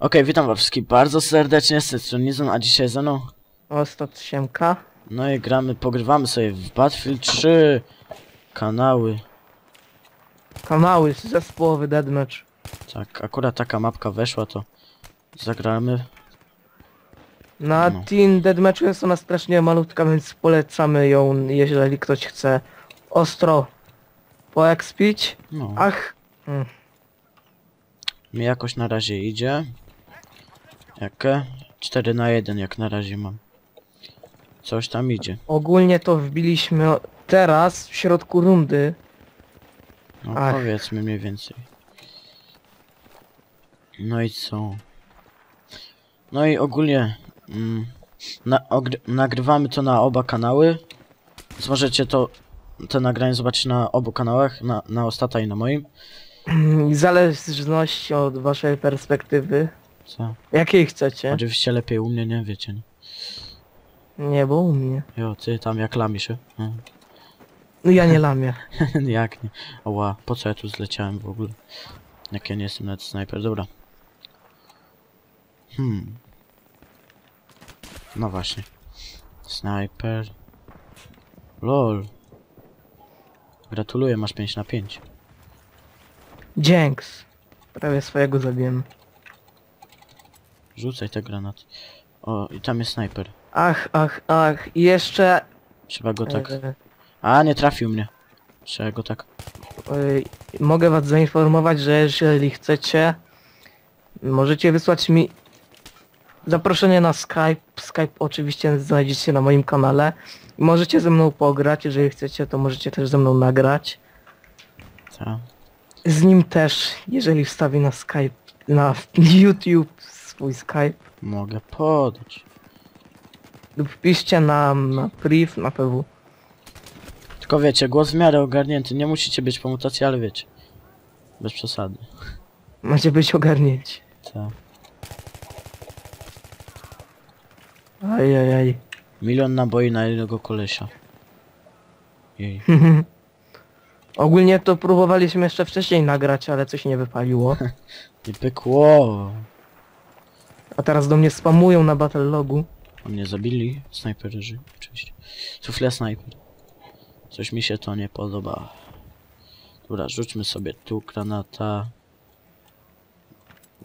Okej, witam was wszystkich bardzo serdecznie, z tej strony Nizon, a dzisiaj ze mną... O, 108k. No i gramy, pogrywamy sobie w Battlefield 3 kanały. Kanały zespołowy deadmatch. Tak, akurat taka mapka weszła, to zagramy. Na No. Teen Deadmatchu jest ona strasznie malutka, więc polecamy ją, jeżeli ktoś chce ostro poekspić. No, Ach, mm, mi jakoś na razie idzie. Jakie? 4 na 1 jak na razie mam. Coś tam idzie. ogólnie to wbiliśmy teraz, w środku rundy. No Ach. powiedzmy mniej więcej. No i co? No i ogólnie mm, na, nagrywamy to na oba kanały. Możecie to te nagranie zobaczyć na obu kanałach, na, na Ostata i na moim. W zależności od waszej perspektywy. Co? Jakiej chcecie? Oczywiście lepiej u mnie, nie wiecie. Nie? Nie, bo u mnie. Jo, ty tam jak lamisz. e? E. No ja nie lamię. jak nie? Oła, po co ja tu zleciałem w ogóle? Jak ja nie jestem nawet snajper, dobra. Hmm. No właśnie. Snajper. LOL. Gratuluję, masz 5 na 5. Dzięks. Prawie swojego zabiłem. Rzucaj te granaty. O, i tam jest snajper. Ach, ach, ach. I jeszcze... Trzeba go tak... e, A, nie trafił mnie. Trzeba go tak... Mogę was zainformować, że jeżeli chcecie, możecie wysłać mi zaproszenie na Skype. Skype oczywiście znajdziecie na moim kanale. Możecie ze mną pograć, jeżeli chcecie, to możecie też ze mną nagrać. Ta. Z nim też, jeżeli wstawi na Skype, na YouTube swój Skype. Mogę podać. Lub wpiszcie na, na priv, na PW. Tylko wiecie, głos w miarę ogarnięty. Nie musicie być po mutacji, ale wiecie. Bez przesady. Macie być ogarnięci. Tak. Ajajaj. Milion naboi na jednego kolesia. Jej. Ogólnie to próbowaliśmy jeszcze wcześniej nagrać, ale coś nie wypaliło. Nie pykło. A teraz do mnie spamują na battle logu. A mnie zabili. Snajperzy, oczywiście. Sufle snajper. Coś mi się to nie podoba. Dobra, rzućmy sobie tu granata.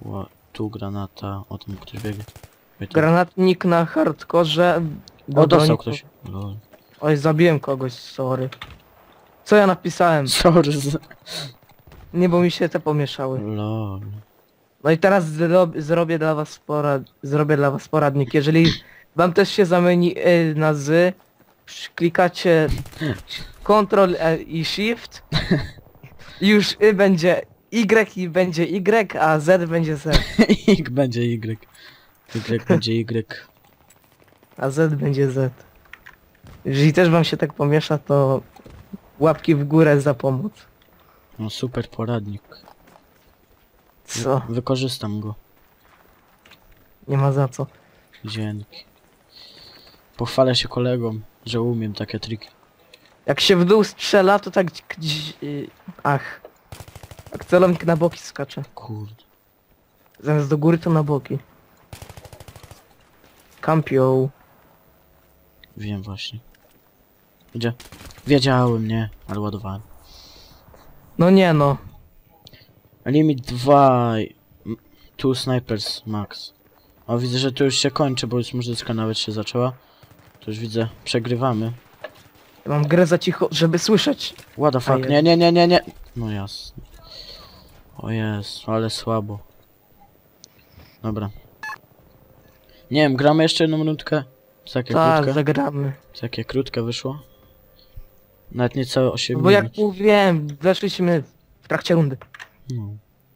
Ła, tu granata. O tym ktoś biegnie. Tam- Granatnik na hardkorze. O, dostał ktoś. Lol. Oj, zabiłem kogoś, sorry. Co ja napisałem? Sorry. z- Nie, bo mi się te pomieszały. Lol. No i teraz zro zrobię dla was porad zrobię dla was poradnik. Jeżeli wam też się zamieni y, na z, klikacie Ctrl e, i Shift, już y będzie Y i będzie Y, a Z będzie Z. Y będzie Y. Y będzie Y. A Z będzie Z. Jeżeli też wam się tak pomiesza, to łapki w górę za pomoc. No super poradnik. Co? Wykorzystam go. Nie ma za co. Dzięki. Pochwalę się kolegom, że umiem takie triki. Jak się w dół strzela, to tak... gdzieś, y, Ach. Jak celownik na boki skacze. Kurde. Zamiast do góry, to na boki. Kampio. Wiem właśnie. Gdzie? Wiedziałem, nie, ale ładowałem. No nie no. Limit 2. m- Two snipers max. O, widzę, że to już się kończy, bo już muzyczka nawet się zaczęła. To już widzę, przegrywamy. Ja mam grę za cicho, żeby słyszeć. What the fuck, nie, nie, nie, nie, nie. No jasne. O jest, ale słabo. Dobra. Nie wiem, gramy jeszcze jedną minutkę? Takie Tak, krótkie? zagramy. Takie krótkie wyszło? Nawet niecałe 8 Bo jak minut. mówiłem, weszliśmy w trakcie rundy. No.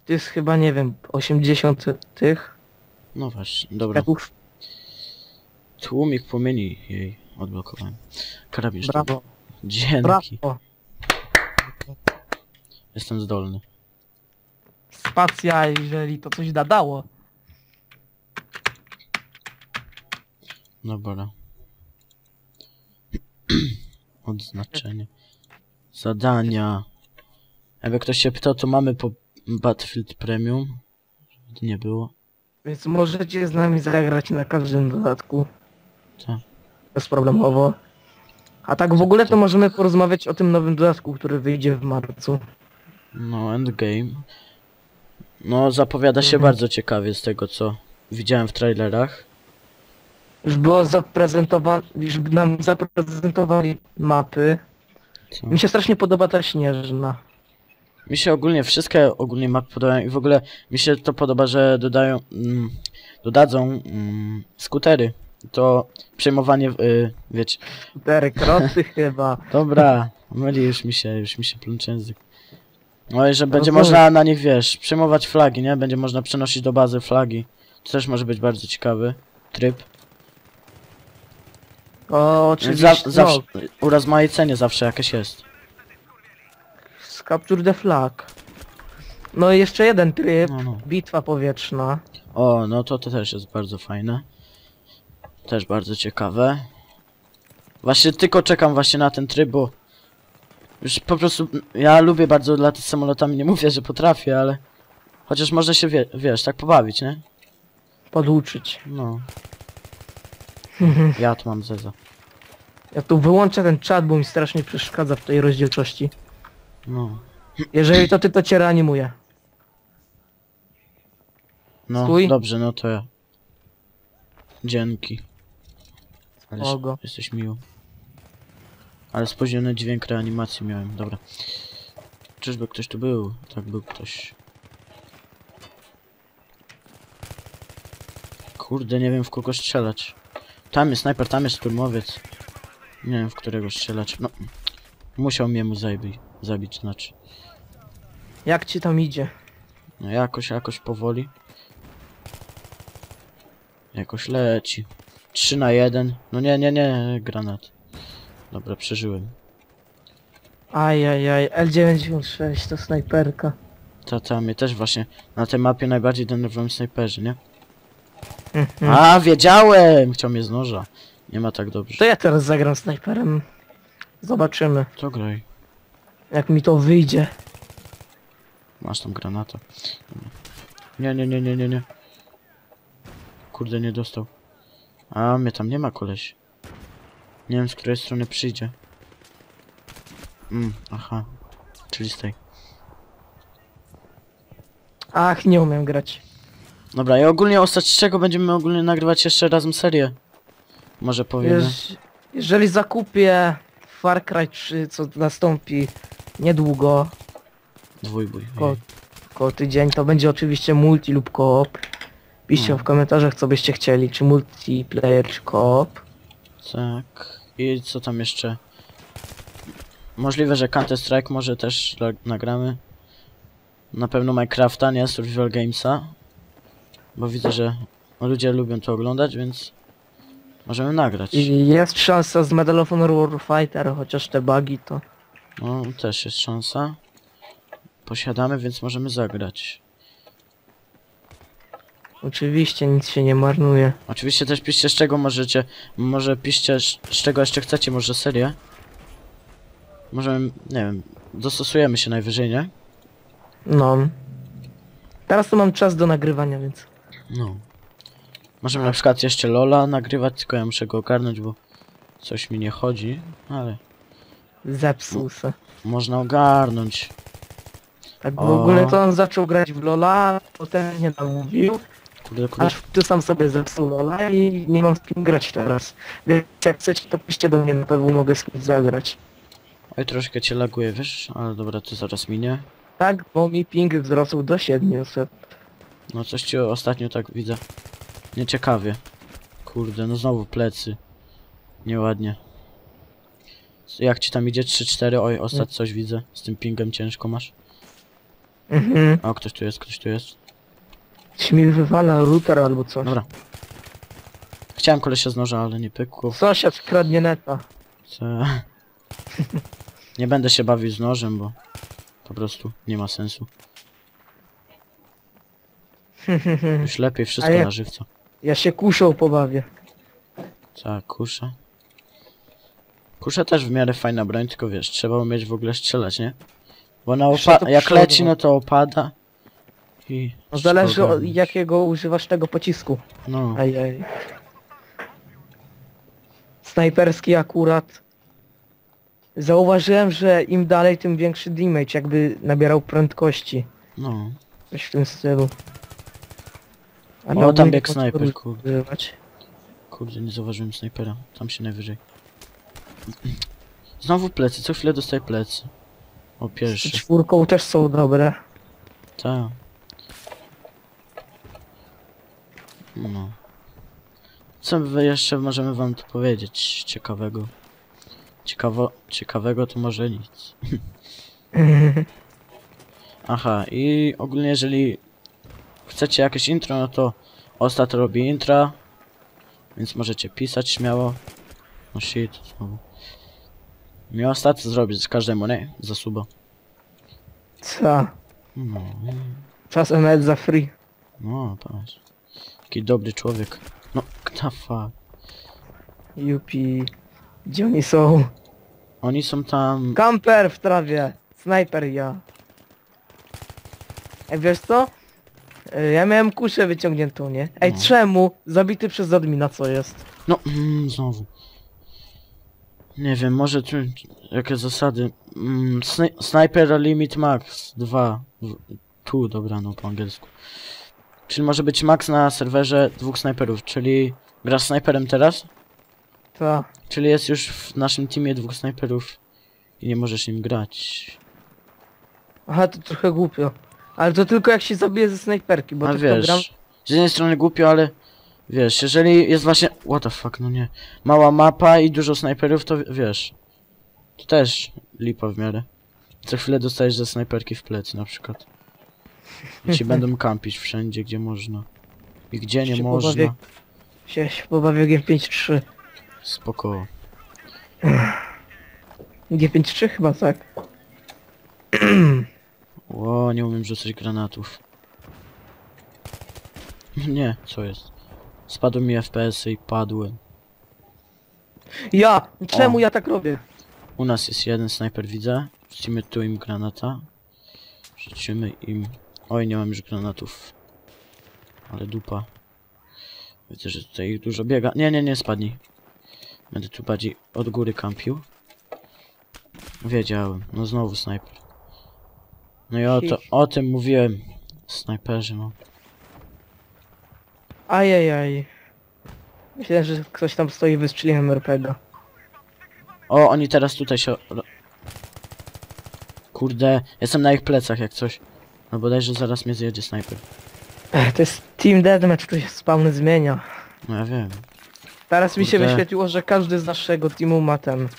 To jest chyba, nie wiem, 80 tych no właśnie, dobra. sklepów. Tłumik płomieni jej odblokowałem. Karabin. Brawo. Dzięki. Brawo. Jestem zdolny. Spacja, jeżeli to coś dadało. Dobra. Odznaczenie. Zadania. Jakby ktoś się pytał, to mamy po Battlefield Premium. Żeby nie było. Więc możecie z nami zagrać na każdym dodatku. Tak. Bezproblemowo. A tak w ogóle to możemy porozmawiać o tym nowym dodatku, który wyjdzie w marcu. No, Endgame. No, zapowiada się Mhm. bardzo ciekawie z tego, co widziałem w trailerach. Już było zaprezentowane, już nam zaprezentowali mapy. Co? Mi się strasznie podoba ta śnieżna. Mi się ogólnie wszystkie ogólnie mapy podobają i w ogóle mi się to podoba, że dodają, mm, dodadzą mm, skutery. To przejmowanie, y, wiecie, Cztery kroty chyba. dobra, myli już mi się, już mi się plączy język. No i że będzie Rozumiem. można na nich, wiesz, przejmować flagi, nie? Będzie można przenosić do bazy flagi. To też może być bardzo ciekawy tryb. O, Za, oczywiście. zawsze, No, urozmaicenie zawsze jakieś jest. Capture the flag. No i jeszcze jeden tryb. No, no. Bitwa powietrzna. O, no to to też jest bardzo fajne. Też bardzo ciekawe. Właśnie tylko czekam właśnie na ten tryb, bo już po prostu ja lubię bardzo latać samolotami, nie mówię, że potrafię, ale chociaż można się wie, wiesz, tak pobawić, nie? Poduczyć. No, ja tu mam zeza. Ja tu wyłączę ten czat, bo mi strasznie przeszkadza w tej rozdzielczości. No, Jeżeli to ty, to cię reanimuję. no Stój. dobrze, no to ja. Dzięki. Ale Ogo. jesteś miły. Ale spóźniony dźwięk reanimacji miałem, dobra. Czyżby ktoś tu był? Tak był ktoś. Kurde, nie wiem w kogo strzelać. Tam jest snajper, tam jest szturmowiec. Nie wiem w którego strzelać. No, musiał mnie mu zabić, zabić, znaczy. Jak ci tam idzie? No jakoś, jakoś powoli. Jakoś leci. 3 na 1. No nie, nie, nie, granat. Dobra, przeżyłem. Ajajaj, L96 to snajperka. Ta, ta, mnie też właśnie na tej mapie najbardziej denerwują snajperzy, nie? Mhm. A, wiedziałem! Chciał mnie z noża. Nie ma tak dobrze. To ja teraz zagram snajperem. Zobaczymy, To graj. jak mi to wyjdzie. Masz tam granata. Nie, nie, nie, nie, nie, nie. Kurde, nie dostał. A, mnie tam nie ma, koleś. Nie wiem, z której strony przyjdzie. Mm, aha. Czyli z tej. Ach, nie umiem grać. Dobra, i ogólnie z czego będziemy ogólnie nagrywać jeszcze razem serię? Może powiemy. Jeż, jeżeli zakupię Far Cry 3, co nastąpi niedługo, Dwójbój. Ko- około tydzień, to będzie oczywiście multi lub koop. Piszcie Hmm. w komentarzach, co byście chcieli, czy multiplayer, czy koop. Tak. I co tam jeszcze? Możliwe, że Counter Strike może też nagramy. Na pewno Minecrafta, nie? Survival Gamesa. Bo widzę, że ludzie lubią to oglądać, więc możemy nagrać. I jest szansa z Medal of Honor Warfighter, chociaż te bugi to... No, też jest szansa. Posiadamy, więc możemy zagrać. Oczywiście nic się nie marnuje. Oczywiście też piszcie z czego możecie, może piszcie z czego jeszcze chcecie, może serię. Możemy, nie wiem, dostosujemy się najwyżej, nie? No. Teraz to mam czas do nagrywania, więc... No. Możemy na przykład jeszcze Lola nagrywać, tylko ja muszę go ogarnąć, bo coś mi nie chodzi, ale Zepsuł se. można ogarnąć. Tak w O. ogóle to on zaczął grać w Lola, potem nie namówił, Kurde, kurde. aż ty sam sobie zepsuł Lola i nie mam z kim grać teraz. Więc jak chcecie, to piszcie do mnie, na pewno mogę z kimś zagrać. Oj, troszkę cię laguje, wiesz? Ale dobra, to zaraz minie. Tak, bo mi ping wzrosł do 700. No coś ci ostatnio tak widzę. Nieciekawie. Kurde, no znowu plecy. Nieładnie. Jak ci tam idzie? 3-4? Oj, ostatnio coś widzę. Z tym pingem ciężko masz. Mhm. O, ktoś tu jest, ktoś tu jest. Ci mi wywala router albo coś. Dobra. Chciałem kolesia z noża, ale nie pykło. Sąsiad kradnie neta. Co? Nie będę się bawił z nożem, bo po prostu nie ma sensu. Już lepiej wszystko ja- na żywca. ja się kuszą pobawię. Tak, kusza. Kusza też w miarę fajna broń, tylko wiesz, trzeba umieć w ogóle strzelać, nie? Bo ona Jeszcze opa- jak leci, no to opada. I... No zależy od jakiego używasz tego pocisku. No, Ajaj. Snajperski akurat. Zauważyłem, że im dalej, tym większy damage, jakby nabierał prędkości. no. Coś w tym stylu. A O, tam co snajper, kurde. używać? Kurde, nie zauważyłem snajpera. Tam się najwyżej. Znowu plecy, co chwilę dostaję plecy. O, Z pierwszy. czwórką też są dobre. Tak. No. Co wy jeszcze możemy wam tu powiedzieć ciekawego? Ciekawo, ciekawego to może nic. Aha, i ogólnie jeżeli chcecie jakieś intro, no to Ostat robi intra, więc możecie pisać śmiało. No shit, znowu. Mi Ostat zrobi z każdemu, nie? Za suba. Co? No, Czasem nawet za free. no, patrz. Jaki dobry człowiek. No, kto fuck. Yupi. Gdzie oni są? Oni są tam... Kamper w trawie. Snajper ja. Ej, wiesz co? E, Ja miałem kuszę wyciągniętą, nie? Ej, No. czemu? Zabity przez admina co jest? No, mm, znowu. Nie wiem, może tu... Jakie zasady? Mm, sni sniper Limit Max 2. W- Tu dobrano po angielsku. Czyli może być max na serwerze dwóch snajperów, czyli... Grasz snajperem teraz? Ta. Czyli jest już w naszym teamie dwóch snajperów i nie możesz nim grać. Aha, to trochę głupio. Ale to tylko jak się zabije ze snajperki, bo A to wiesz, gram... z jednej strony głupio, ale wiesz, jeżeli jest właśnie, what the fuck, no nie, mała mapa i dużo snajperów, to wiesz, to też lipa w miarę. Co chwilę dostajesz ze snajperki w plecy na przykład. I ci będą kampić wszędzie, gdzie można. I gdzie nie Się można. pobawię- Się, się pobawię G53. Spoko. G53 chyba tak. Ło, nie umiem rzucać granatów. Nie, co jest? Spadły mi FPS-y i padły. Ja! Czemu O. ja tak robię? U nas jest jeden snajper, widzę. Rzucimy tu im granata. Rzucimy im... Oj, nie mam już granatów. Ale dupa. Widzę, że tutaj ich dużo biega. Nie, nie, nie, spadnij. Będę tu bardziej od góry kampił. Wiedziałem. No znowu snajper. No i o, to, o tym mówiłem. Snajperzy, no. Ajajaj. Myślę, że ktoś tam stoi i wystrzeliłem RPG. O, oni teraz tutaj się... Kurde, jestem na ich plecach jak coś. No bodajże zaraz mnie zjedzie snajper. Ech, To jest Team Deathmatch, tu się spawn zmienia. No ja wiem. Teraz mi się Kurde. wyświetliło, że każdy z naszego teamu ma ten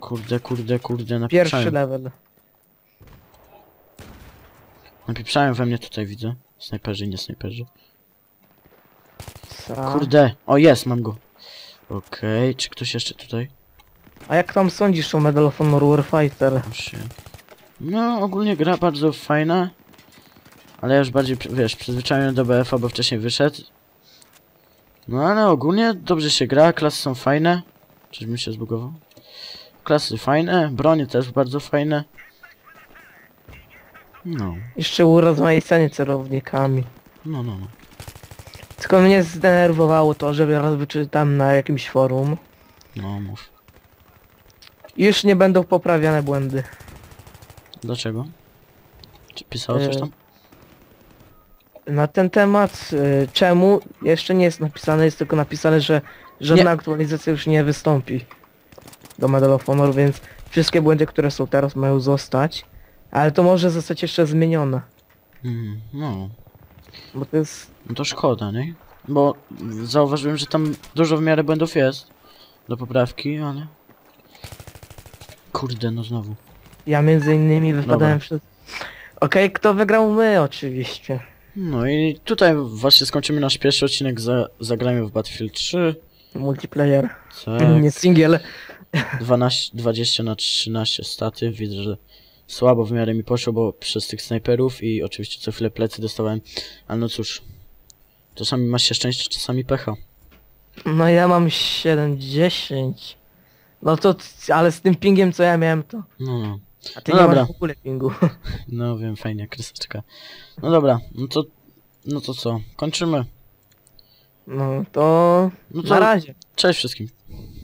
Kurde, kurde, kurde, pierwszy napieprzają. level. Napieprzają we mnie tutaj, widzę. Snajperzy, nie snajperzy. Co? Kurde, o jest, mam go. Okej, czy ktoś jeszcze tutaj? A jak tam sądzisz o Medal of Honor Warfighter? No, ogólnie gra bardzo fajna. Ale ja już bardziej, wiesz, przyzwyczajony do BF-a, bo wcześniej wyszedł. No ale ogólnie dobrze się gra, klasy są fajne. Czyżbym się zbugował? Klasy fajne, bronie też bardzo fajne. No, Jeszcze urozmaicenie celownikami. no, no, no. Tylko mnie zdenerwowało to, że raz wyczytam na jakimś forum. No, mów. Już nie będą poprawiane błędy. Dlaczego? Czy pisało coś E, tam? Na ten temat, y, czemu, jeszcze nie jest napisane, jest tylko napisane, że żadna Nie. aktualizacja już nie wystąpi do Medal of Honor, więc wszystkie błędy, które są teraz mają zostać, ale to może zostać jeszcze zmienione, Mm, no, bo to jest, no to szkoda, nie? Bo zauważyłem, że tam dużo w miarę błędów jest do poprawki, ale... Kurde, no znowu. ja między innymi wypadałem Dobra. przez... Okej, kto wygrał? My oczywiście. No i tutaj właśnie skończymy nasz pierwszy odcinek, za, zagrajmy w Battlefield 3. Multiplayer, Tak, nie single. 12, 20 na 13 staty, widzę, że słabo w miarę mi poszło, bo przez tych snajperów i oczywiście co chwilę plecy dostawałem, ale no cóż. Czasami masz się szczęście, czasami pecha. No ja mam 7-10. No to, ale z tym pingiem co ja miałem to. No, no. A ty No nie dobra. masz w ogóle pingu. No wiem, fajnie, kryseczka. No dobra, no to... No to co? Kończymy. No to No to na razie. cześć wszystkim.